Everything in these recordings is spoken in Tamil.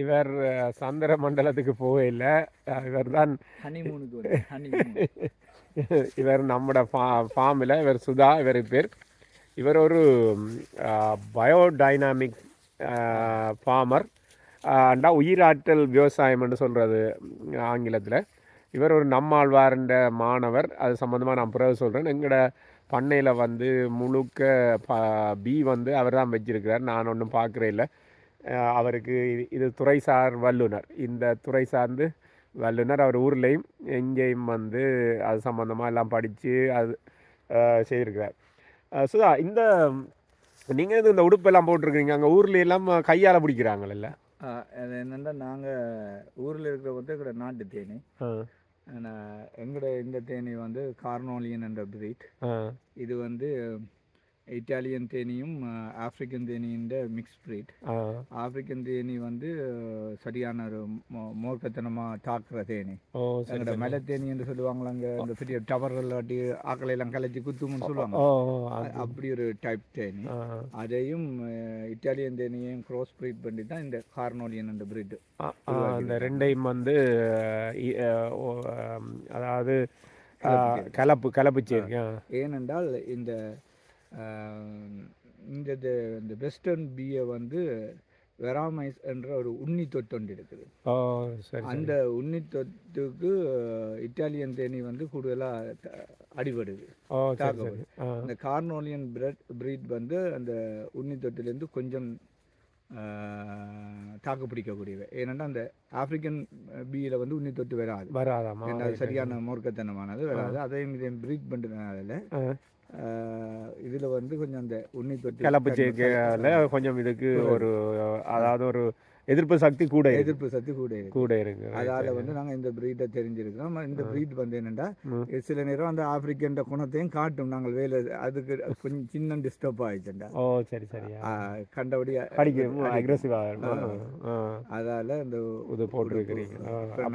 இவர் சந்திர மண்டலத்துக்கு போகல இவர் தான் இவர் நம்மட ஃபா ஃபார்மில் இவர் சுதா இவர் பேர். இவர் ஒரு பயோடைனாமிக் ஃபார்மர் அண்டா உயிராற்றல் விவசாயம்னு சொல்கிறது ஆங்கிலத்தில். இவர் ஒரு நம்மாழ்வார்ன்ற மாணவர். அது சம்மந்தமாக நான் பிறகு சொல்கிறேன் எங்களோட பண்ணையில் வந்து முழுக்க ப பி வந்து அவர் தான் வச்சிருக்கிறார். நான் ஒன்றும் பார்க்குறே இல்லை. அவருக்கு இது இது துறைசார் வல்லுனர். இந்த துறை சார்ந்து வல்லுனர் அவர் ஊர்லேயும் எங்கேயும் வந்து அது சம்மந்தமாக எல்லாம் படித்து அது செய்திருக்கிறார். சுதா இந்த நீங்கள் இது இந்த உடுப்பெல்லாம் போட்டிருக்கீங்க அங்கே ஊர்ல எல்லாம் கையால் பிடிக்கிறாங்கல்ல? அது என்னென்னா நாங்கள் ஊரில் இருக்கிற வந்து எங்களோட நாட்டு தேனி. எங்களோட இந்த தேனி வந்து கார்னோலியன் என்ற பிரீட். இது வந்து இட்டாலியன் தேனியும் ஆப்பிரிக்கன் தேனியின் மிக்ஸ் பிரீட் ஆப்பிரிக்கன் தேனி வந்து சரியான ஒரு மூர்க்கத்தனமாக தாக்குற தேனி. எங்களோட மலை தேனி என்று சொல்லுவாங்களா அங்கே இந்த பெரிய டவர்கள் வாட்டி ஆக்களை எல்லாம் கலைச்சி குத்தும்னு சொல்லுவாங்க. அப்படி ஒரு டைப் தேனி. அதையும் இட்டாலியன் தேனியையும் க்ராஸ் பிரீட் பண்ணி தான் இந்த கார்னோலியன் என்ற பிரீட் அந்த ரெண்டையும் வந்து அதாவது கலப்பு கலப்பு ஏனென்றால் இந்த இந்த இந்த வெஸ்டர்ன் பியை வந்து வெராமைஸ் என்ற ஒரு உண்ணி ஒன்று இருக்குது. அந்த உண்ணி அஹ், இட்டாலியன் தேனி வந்து கூடுதலாக அடிபடுது தாக்கப்படுது. இந்த கார்னோலியன் பிரெட் பிரீட் வந்து அந்த உண்ணி தொட்டிலேருந்து கொஞ்சம் தாக்கு பிடிக்கக்கூடியவை ஏனென்றால் அந்த ஆப்பிரிக்கன் பியில் வந்து உண்ணி தொட்டு வராது. அது சரியான மூர்க்கத்தனமானது வராது. அதையும் இதையும் பிரீட் பண்ணுறதுனால. இதில் வந்து கொஞ்சம் அந்த உண்ணி தொட்டி கலப்பு சேர்க்கையால கொஞ்சம் இதுக்கு ஒரு அதாவது ஒரு எதிர்ப்பு சக்தி கூட. எதிர்ப்பு சக்தி கூட கூட இருக்கு. அதால வந்து நாங்கள் இந்த பிரீட்டை தெரிஞ்சிருக்கிறோம். இந்த பிரீட் வந்து என்னென்னா. சில நேரம் அந்த ஆப்பிரிக்கன் குணத்தையும் காட்டும். நாங்கள் வேலை அதுக்கு கொஞ்சம் சின்ன டிஸ்டர்ப் ஆயிடுச்சுண்டா. ஓ சரி சரியா கண்டபடி அக்ரெசிவா அதால இந்த இது போட்டிருக்கிறீங்க.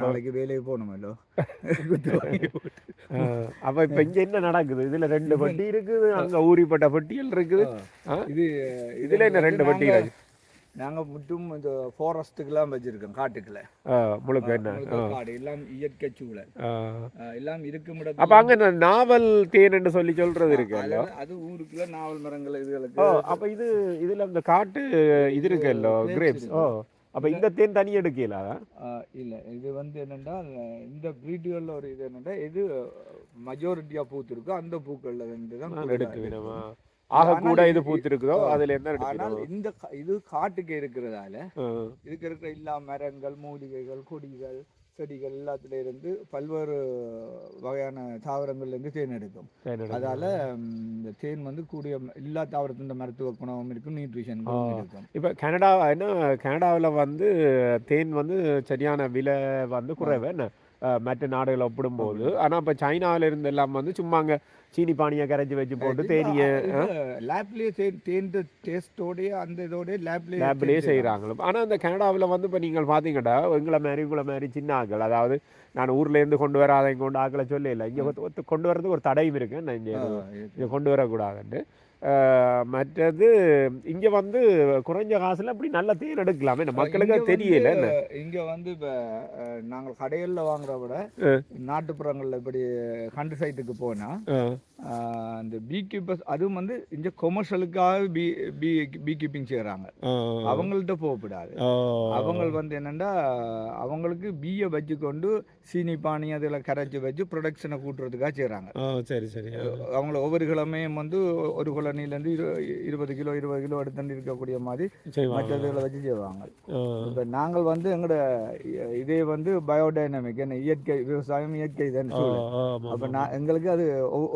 நாளைக்கு வேலைக்கு போகணுமல்லோ அப்ப இப்ப இங்க என்ன நடக்குது? இதுல ரெண்டு பட்டி இருக்குது. அங்க ஊறிப்பட்ட பட்டியல் இருக்குது? இது இதுல என்ன ரெண்டு பட்டி நாங்க- இருக்கு நாங்க மட்டும் இந்த ஃபாரஸ்ட்டுக்கெல்லாம் வச்சிருக்கோம் காட்டுக்குள்ள. காடு எல்லாம் இயற்கை சூழல். எல்லாம் இருக்கும் அப்ப இடத்துல அங்க நாவல் தேன்னு சொல்லி சொல்றது இருக்குல்ல அது- அது ஊருக்குள்ள நாவல் மரங்கள் இதுகளுக்கு அப்ப இது இதுல இந்த காட்டு இது இருக்குல்ல கிரேப்ஸ் ஓ அப்ப இந்த தேன் தனி எடுக்கல இல்ல இது வந்து என்னென்றால் இந்த பிரீடுகளில் ஒரு இது என்னென்னா எது மெஜாரிட்டியா பூத்து இருக்கோ அந்த பூக்கள்ல இருந்து தான் இருக்கு. வேணுமா ஆக கூட இது பூத்திருக்குதோ. அதுல என்ன ஆனால் இந்த இது காட்டுக்கு இருக்கிறதால. இதுக்கு இருக்கிற எல்லா மரங்கள் மூலிகைகள் கொடிகள் செடிகள் எல்லாத்துல இருந்து பல்வேறு வகையான தாவரங்கள்ல இருந்து தேன் எடுக்கும். அதால இந்த தேன் வந்து கூடிய எல்லா தாவரத்தின் மருத்துவ குணமும் இருக்கும் நியூட்ரிஷன். இருக்கும் இப்ப கனடா என்ன கனடாவில் வந்து தேன் வந்து சரியான விலை வந்து குறைவு என்ன மற்ற நாடுகளை ஒப்பிடும்போது. ஆனா இப்ப சைனால இருந்து எல்லாம் வந்து சும்மா அங்க சீனி பானியை கரைச்சி வச்சு போட்டு தேனிய லேப்லயே தேன் டேஸ்டோடய அந்த இதோட லேப்லயே லேப்லேயே செய்கிறாங்க ஆனா அந்த கனடாவில் வந்து இப்போ நீங்கள் பார்த்தீங்கடா எங்களை மாதிரி உங்களை மாதிரி சின்ன ஆக்கள் அதாவது நான் ஊர்ல இருந்து கொண்டு வராத கொண்டு ஆக்களை சொல்ல இல்லை இங்கே கொண்டு வரதுக்கு ஒரு தடையும் இருக்கு நான் இங்கே கொண்டு வரக்கூடாதுன்ட்டு. மற்றது இங்க வந்து குறைஞ்ச காசுல அப்படி நல்ல தேன் எடுக்கலாமே. மக்களுக்கு தெரியல இங்க வந்து இப்ப நாங்கள் கடைகள்ல வாங்குற விட நாட்டுப்புறங்கள்ல இப்படி கண்டு சைட்டுக்கு போனா அந்த பீ கீப்பர்ஸ் அதுவும் வந்து இந்த கொமர்ஷியலுக்காக பீ பீ பீ கீப்பிங் செய்கிறாங்க அவங்கள்ட்ட போகக்கூடாது அஹ், அவங்க வந்து என்னென்னா அவங்களுக்கு பீயை வச்சுக்கொண்டு சீனி பானி அதில் கரைச்சி வச்சு ப்ரொடக்ஷனை கூட்டுறதுக்காக செய்கிறாங்க சரி சரி. அவங்கள ஒவ்வொரு கிழமையும் வந்து ஒரு குழந்தையிலேருந்து இரு இருபது கிலோ இருபது கிலோ எடுத்துட்டு இருக்கக்கூடிய மாதிரி மற்றதுகளை வச்சு செய்வாங்க. இப்போ நாங்கள் வந்து எங்களோட இதே வந்து பயோடைனமிக் என்ன இயற்கை விவசாயம் இயற்கை தான் அப்போ. நான் எங்களுக்கு அது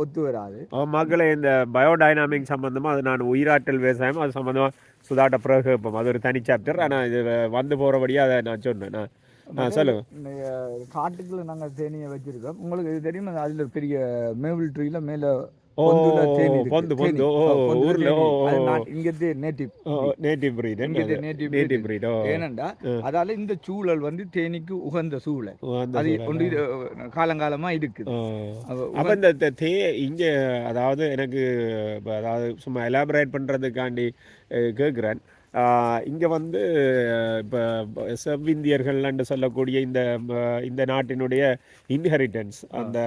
ஒத்து வராது. மக்களே இந்த பயோடைனாமிக் சம்பந்தமா அது நான் உயிராற்றல் விவசாயம் அது சம்பந்தமா சுதாட்ட பிறகு அது ஒரு தனி சாப்டர் ஆனா இது வந்து போறபடியே அதை நான் சொன்னேன். நான் சொல்லுங்க. காட்டுக்குள்ள நாங்கள் தேனியை வச்சிருக்கோம். உங்களுக்கு இது தெரியுமா? அதில் பெரிய மேவில் ட்ரீல மேலே அதால இந்த சூழல் வந்து தேனிக்கு உகந்த சூழல் அது. ஒன்று காலங்காலமா இருக்குது அப்ப இந்த த- இங்க அதாவது எனக்கு அதாவது சும்மா எலாபரேட் பண்றதுக்காண்டி அஹ், கேட்குறேன் இங்கே வந்து இப்போ செவ்விந்தியர்கள்னு சொல்லக்கூடிய இந்த இந்த நாட்டினுடைய இன்ஹெரிட்டன்ஸ் அந்த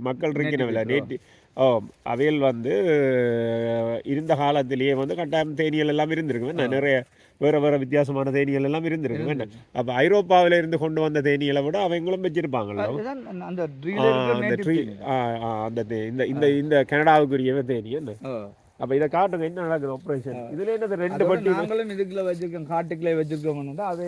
மக்கள் இருக்கிறவில்ல நேட்டி ஓ அவையில் வந்து இருந்த காலத்திலேயே வந்து கட்டாயம் தேனியல் எல்லாம் இருந்திருக்கு என்ன நிறைய வேற வேற வித்தியாசமான தேனியல் எல்லாம் இருந்திருக்கு என்ன அப்போ ஐரோப்பாவில இருந்து கொண்டு வந்த தேனியலை விட அவங்களும் வச்சிருப்பாங்களோ அந்த- ட்ரீ. அந்த தே- இந்த இந்த இந்த கனடாவுக்குரியவே தேனி என்ன. அப்போ இதை காட்டுங்க என்ன நடக்குது ஆப்ரேஷன் இதுல என்னது ரெண்டு பட்டி? நாங்களும் இதுக்குள்ள வச்சிருக்கோம் காட்டுக்குள்ளே வச்சிருக்கோம்னா அதை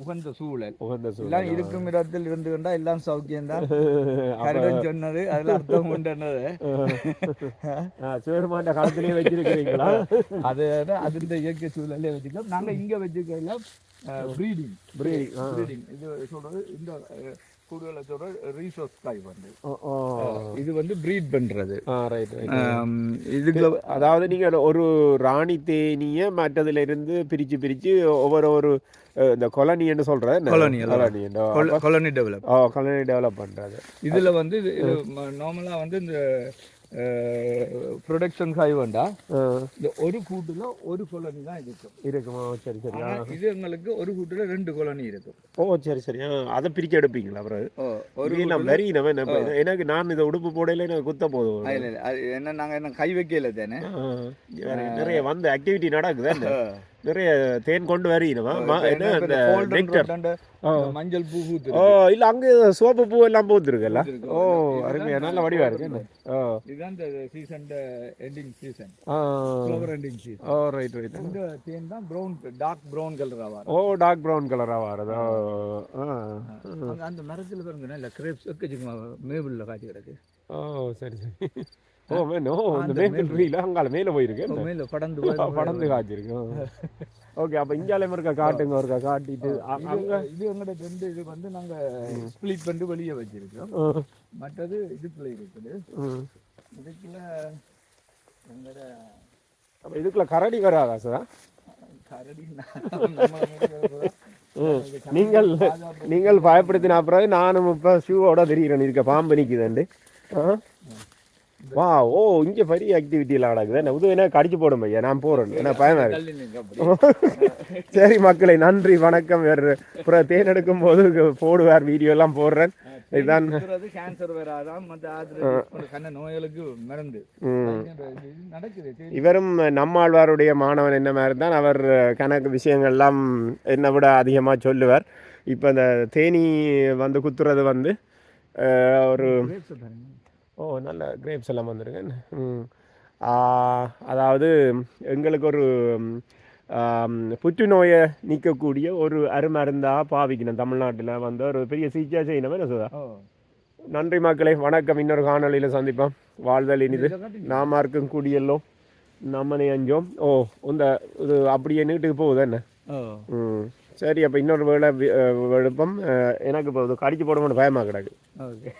உகந்த சூழல். உகந்த சூழல். எல்லாம் இருக்கும் இடத்தில் இருந்து கொண்டா எல்லாம் சௌக்கியம் தான் சொன்னது அதுல அர்த்தம் உண்டுன்னது. ஆ, சிவருமாண்ட காலத்திலேயே வச்சிருக்கிறீங்களா? அது அது இந்த இயற்கை சூழலே வச்சுக்கலாம் நாங்க இங்க வச்சுக்கல ப்ரீடிங் ஆ. ப்ரீடிங் இது சொல்றது இந்த கூடுதல சொல்ற ரீசோர்ஸ் காய் வந்து. இது வந்து ப்ரீட் பண்றது. ஆ ரைட் ரைட் ஆம், இதுக்குள்ள அதாவது நீங்க ஒரு ராணி தேனிய மற்றதுல இருந்து பிரிச்சு பிரிச்சு ஒவ்வொரு ஒரு இந்த கொலனின்னு சொல்றது Colony, colony colony develop colony develop பண்றது. இதுல வந்து இது இது நார்மலா வந்து இந்த ப்ரொடக்ஷன் காய் வேண்டா ஆ, இந்த ஒரு கூட்டுல ஒரு கொலனி தான் இருக்கும் இருக்குமா சரி சரி இது எங்களுக்கு ஒரு கூட்டுல ரெண்டு கொலனி இருக்கும் ஓ சரி சரி அதை பிரிச்சு எடுப்பீங்களா அப்புறம் ஒரு இது நான் நம்ம என்ன இது- எனக்கு நான் இந்த உடுப்பு போடையில எனக்கு குத்த போதும் இல்ல, இல்ல, அது என்ன நாங்க என்ன கை வைக்கல தானே நிறைய வந்து ஆக்டிவிட்டி நடக்குது? நிறைய தேன் கொண்டு வரீனவா என்ன இந்த. மஞ்சள் பூ பூத்து ஓ இல்ல அங்க சோப்பு பூ எல்லாம் பூத்துருக்குல்ல? பூத்திருக்கு. ஓ அருமையா நல்ல வடிவா இருக்கு ஓ இதுதான் இந்த season ending season flower ending season oh right right இந்த தேன் தான் ப்ரௌன் டார்க் ப்ரௌன் கலரா வரும். ஓ டார்க் ப்ரௌன் கலரா வரதா ஆ. அங்க அந்த மரத்துல பாருங்க இல்ல கிரேப்ஸ் எக்கச்சுமா மேபிள்ல காய்ச்சி கிடக்கு. ஓ சரி சரி. ஓ மேன் இந்த அந்த மேற்கு ட்ரீல அங்கால மேல போயிருக்கு? மேல படந்து படந்து காய்ச்சிருக்கு ஓகே அப்ப இங்காலையும் இருக்கா காட்டுங்க ஒருக்கா காட்டிட்டு. அங்க? இது- எங்கட ரெண்டு இது வந்து நாங்க ஸ்பிளிட் பண்ணி வெளியே வச்சிருக்கோம். மற்றது இதுக்குள்ள இருக்குது. இதுக்குள்ள எங்கட அப்ப இதுக்குள்ள கரடி வராதா சார்? கரடி. நீங்கள் நீங்கள் பயப்படுத்தின அப்புறம் நானும் இப்போ ஷூவோட தெரிகிறேன் இருக்க பாம்பு நிற்குதுண்டு ஆ? வா ஓ இங்கே பெரிய ஆக்டிவிட்டியில் நடக்குது என்ன உதவி என்ன? கடிச்சு போடும் ஐயா நான் போகிறேன் என்ன பயமா இருக்கு? சரி மக்களை நன்றி வணக்கம். வேறு அப்புறம் தேன் எடுக்கும் போது போடுவார் வீடியோ எல்லாம் போடுறேன். இதுதான் கேன்சர் வராதான் மற்ற நோய்களுக்கு மருந்து. இவரும் நம்மாழ்வாருடைய மாணவன் என்ன மாதிரி தான் அவர் கணக்கு விஷயங்கள்லாம் என்னை விட அதிகமாக சொல்லுவார். இப்போ இந்த தேனி வந்து குத்துறது வந்து ஒரு. ஓ நல்ல கிரேப்ஸ் எல்லாம் வந்துருங்க அதாவது எங்களுக்கு ஒரு புற்றுநோயை நீக்கக்கூடிய ஒரு அருமருந்தாக பாவிக்கணும். தமிழ்நாட்டில் வந்து ஒரு பெரிய சிகிச்சை செய்யணும். என்ன சொல்லுதா நன்றி மக்களே. வணக்கம். இன்னொரு காணொளியில் சந்திப்போம். வாழ்தல் இனிது. நாம இருக்கும் குடியெல்லோம். நம்மனை அஞ்சோம் ஓ இந்த இது அப்படியே நீட்டுக்கு போகுது என்ன? ம். சரி அப்போ இன்னொரு வேலை வி- அஹ், விழுப்பம் அஹ், எனக்கு இப்போ கடிச்சு போட பயமாக கிடக்கு. ஓகே.